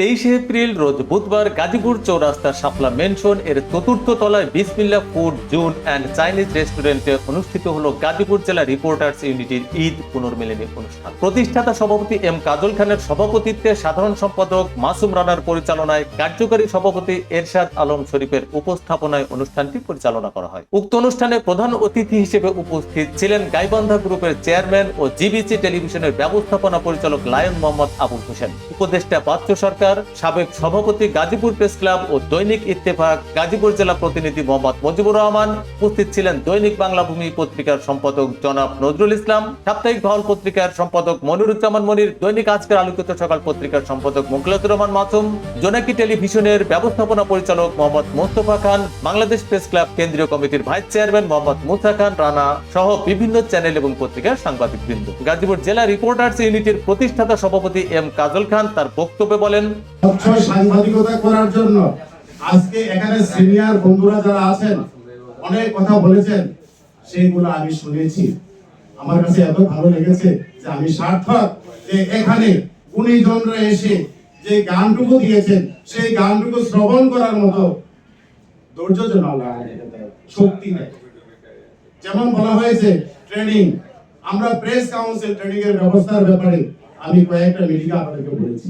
তেইশে এপ্রিল রোজ বুধবার গাজীপুর চৌরাস্তার শাপলা মেনশন এর চতুর্থ তলায় বিসমিল্লা ফুড জুন অ্যান্ড চাইনিজ রেস্টুরেন্টে অনুষ্ঠিত হলো গাজীপুর জেলা রিপোর্টার্স ইউনিটির ঈদ পুনর্মিলনী অনুষ্ঠান। প্রতিষ্ঠাতা সভাপতি এম কাজল খানের সভাপতিত্বে সাধারণ সম্পাদক মাসুম রানার পরিচালনায় কার্যকারী সভাপতি এরশাদ আলম শরীফের উপস্থাপনায় অনুষ্ঠানটি পরিচালনা করা হয়। উক্ত অনুষ্ঠানে প্রধান অতিথি হিসেবে উপস্থিত ছিলেন গাইবান্ধা গ্রুপের চেয়ারম্যান ও জিবিসি টেলিভিশনের ব্যবস্থাপনা পরিচালক লায়ন মোহাম্মদ আবুল হোসেন। উপদেষ্টা বাচ্চু সরকার সাবেক সভাপতি গাজীপুর প্রেস ক্লাব ও দৈনিক ইত্তেফাক, গাজীপুর জেলা প্রতিনিধি মোহাম্মদ মুজিবুর রহমান উপস্থিত ছিলেন দৈনিক বাংলা ভূমি পত্রিকার সম্পাদক জনাব নজরুল ইসলাম, সাপ্তাহিক ভাওয়াল পত্রিকার সম্পাদক মনিরুজ্জামান মনির, দৈনিক আজকের আলোকিত সকাল পত্রিকার সম্পাদক মুখলাতুর রহমান মাসুম, জোনাকি টেলিভিশনের ব্যবস্থাপনা পরিচালক মোহাম্মদ মোস্তফা খান, বাংলাদেশ প্রেস ক্লাব কেন্দ্রীয় কমিটির ভাইস চেয়ারম্যান মোহাম্মদ মুসা খান রানা সহ বিভিন্ন চ্যানেল এবং পত্রিকার সাংবাদিক সাংবাদিকবৃন্দ। গাজীপুর জেলা রিপোর্টার্স ইউনিটির প্রতিষ্ঠাতা সভাপতি এম কাজল খান তার বক্তব্যে বলেন সাংবাদিকতা করার জন্য। আজকে এখানে সিনিয়র বন্ধুরা যারা আছেন, অনেক কথা বলেছেন, সেইগুলো আমি শুনেছি। আমার কাছে এত ভালো লেগেছে যে আমি সার্থক যে এখানে এসে যে গানটুকু দিয়েছেন, সেই গানটুকু শ্রবণ করার মতো শক্তি যেমন বলা হয়েছে ট্রেনিং আমরা প্রেস কাউন্সিল ট্রেনিং এর ব্যবস্থার ব্যাপারে আমি কয়েকটা মিটিং আপনাদেরকে বলেছি।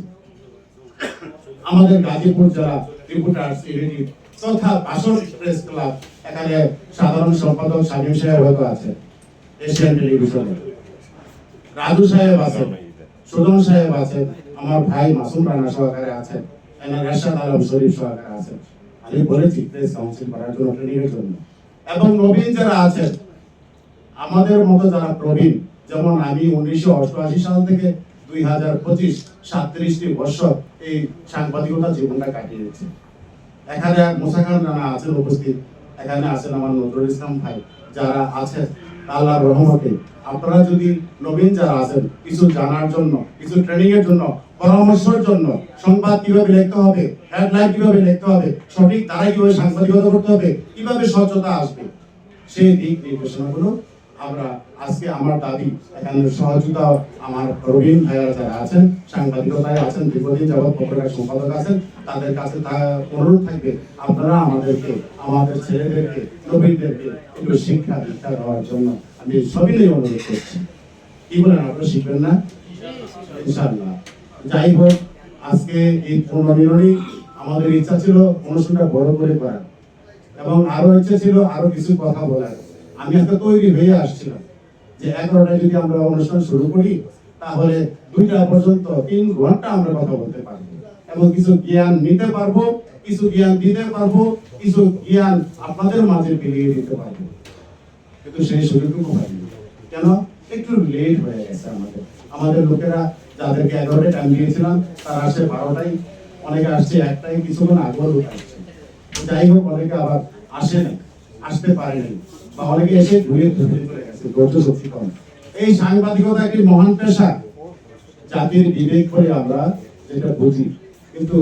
আমাদের গাজীপুর জেলা রিপোর্টার্স ইউনিটি তথা বাসন প্রেস ক্লাব, এখানে সাধারণ সম্পাদক শামীম সাহেব হয়তো আছেন এশিয়ান টেলিভিশনে। রাজু সাহেব আছেন, সুজন সাহেব আছেন, আমার ভাই মাসুম রানা সহকারে আছেন এরশাদ আলম শরীফ সহকারে আছেন। আমি বলেছি প্রেস কাউন্সিল করার জন্য ট্রেনিং এর জন্য এবং নবীন যারা আছেন, আমাদের মতো যারা প্রবীণ, যেমন আমি উনিশশো অষ্টআশি সাল থেকে দুই হাজার পঁচিশ এই সাংবাদিকতা জীবনটা এখানে মোসা খান রানা আছেন উপস্থিত। এখানে আছেন আমার নজরুল ইসলাম ভাই, যারা আছেন রহমতে। আপনারা যদি নবীন যারা আছেন, কিছু জানার জন্য, কিছু ট্রেনিং এর জন্য, পরামর্শের জন্য সংবাদ কীভাবে লিখতে হবে হেডলাইন কীভাবে লিখতে হবে, সঠিক দ্বারাই কীভাবে সাংবাদিকতা করতে হবে, কীভাবে স্বচ্ছতা আসবে, সেই দিক নির্দেশনাগুলো আমরা আজকে আমার দাবি এখানে সহযোগিতা আমার প্রবীণ ভাইয়ারা যারা আছেন সাংবাদিকতায় আছেন, দীর্ঘদিন যাবৎ পত্রিকার সম্পাদক আছেন, তাদের কাছে তা অনুরোধ থাকবে, আপনারা আমাদেরকে, আমাদের ছেলেদেরকে, নবীনদেরকে একটু শিক্ষা দীক্ষা দেওয়ার জন্য আমি সবিনয় অনুরোধ করছি। কি বলেন আপনারা, শিখবেন না? ইনশাআল্লাহ। যাই হোক, আজকে এই পুনর্মিলনী আমাদের ইচ্ছা ছিল অনুষ্ঠানটা বড় করে করার, এবং আরও ইচ্ছে ছিল আরও কিছু কথা বলার। আমি একটা তৈরি হয়ে আসছিলাম যে এগারোটায় যদি আমরা অনুষ্ঠান শুরু করি, তাহলে দুইটা পর্যন্ত তিন ঘণ্টা আমরা কথা বলতে পারব। এবং কিছু জ্ঞান নিতে পারব, কিছু জ্ঞান দিতে পারব, কিছু জ্ঞান আপনাদের মাঝে বিলিয়ে দিতে পারব। কিন্তু সেই সুযোগটুকু হয়নি। কেন? একটু লেট হয়ে গেছে আমাদের। আমাদের লোকেরা যাদেরকে এগারোটায় টাইম দিয়েছিলাম, তারা আসে বারোটায়, অনেকে আসছে একটাই কিছুক্ষণ আগেও আসছে। যাই হোক, অনেকে আবার আসে না আসতে পারে নাই। বা অনেকে এসে ঘুরে এই সাংবাদিকতা একটি মহান পেশা। জাতির বিবেক করে আমরা যেটা বুঝি, কিন্তু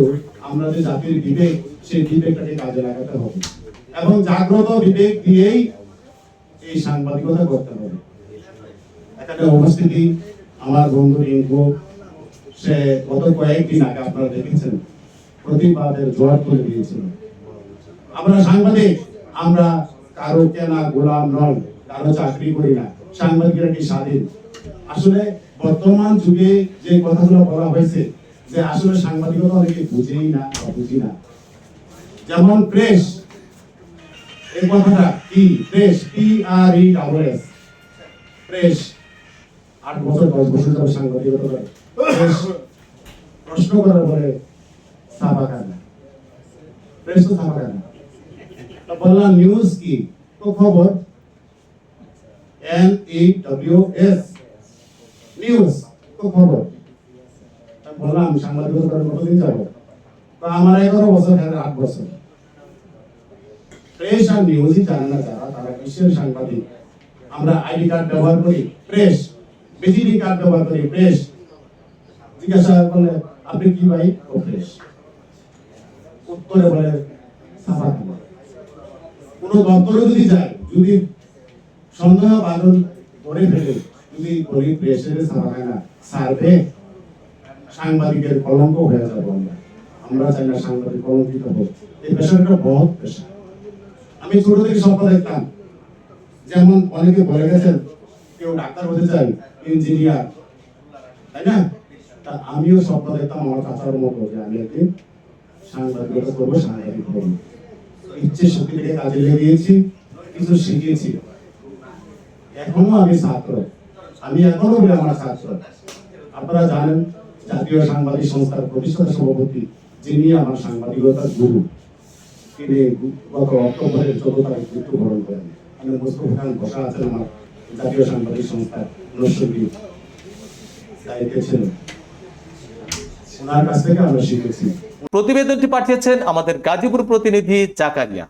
আমরা যে জাতির বিবেক, সেই বিবেকটাকে কাজে লাগাতে হবে। এবং জাগ্রত বিবেক দিয়েই এই সাংবাদিকতা করতে হবে। এখানে উপস্থিতি আমার বন্ধু রিঙ্কু। সে গত কয়েকদিন আগে আপনারা দেখেছেন, প্রতিবাদের জোয়ার করে দিয়েছিল। আমরা সাংবাদিক, আমরা কারও কেনা গোলাম নয়, কারও চাকরি করি না। সাংবাদিকরা কি স্বাধীন। আসলে বর্তমান যুগে যে কথাগুলো বলা হয়েছে, যে আসলে সাংবাদিকতা অনেকে বুঝেই না বা বুঝি না। যেমন প্রেস, এই কথাটা কি? Press P R E double S press. আট বছর, দশ বছর ধরে সাংবাদিকতা প্রশ্ন করার পরে ছাপা খায় না প্রেস তো ছাপা খায় না তো বললাম নিউজ কি? তো খবর? N E W S news তো খবর। বললাম সাংবাদিকতা করার কতদিন যাব। তো আমার এগারো বছর এর আট বছর। প্রেস আর নিউজই জানে না যারা, তারা কিসের সাংবাদিক? আমরা আইডি কার্ড ব্যবহার করি প্রেস বিজিবি কার্ড ব্যবহার করি প্রেস জিজ্ঞাসা করলে, আপনি কি ভাই? ও প্রেস উত্তরে বলে সাফা কোন দপ্তরে যদি যায়, যদি সন্দেহ বাদল করে ফেলে, যদি বলি প্রেসের না সার্ভে সাংবাদিকের কলঙ্ক হয়ে যাব আমরা আমরা চাই না সাংবাদিক কলঙ্কিত হোক। এই পেশাটা বহুত পেশা আমি ছোট থেকে স্বপ্ন দেখতাম, যেমন অনেকে বলে গেছেন, কেউ ডাক্তার হতে চায়, ইঞ্জিনিয়ার। তাই না? তা আমিও স্বপ্ন দেখতাম, আমার চাচার মতো যে আমি একদিন সাংবাদিকতা করব, সাংবাদিক হব। ইচ্ছে শক্তি কাজে লেগেছি কিছু শিখেছি। এখনও আমি ছাত্র। আমি এখনও আমার ছাত্র। আপনারা জানেন, জাতীয় সাংবাদিক সংস্থার প্রতিষ্ঠাতা সভাপতি, যিনি আমার সাংবাদিকতার গুরু, তিনি গত অক্টোবরের চোদ্দ তারিখ মৃত্যুবরণ করেন। আমি মোস্তফা খান ঘোষা আছেন আমার জাতীয় সাংবাদিক সংস্থার নৈশিক দায়িত্বে ছিলেন। প্রতিবেদনটি পাঠিয়েছেন আমাদের গাজীপুর প্রতিনিধি জাকারিয়া।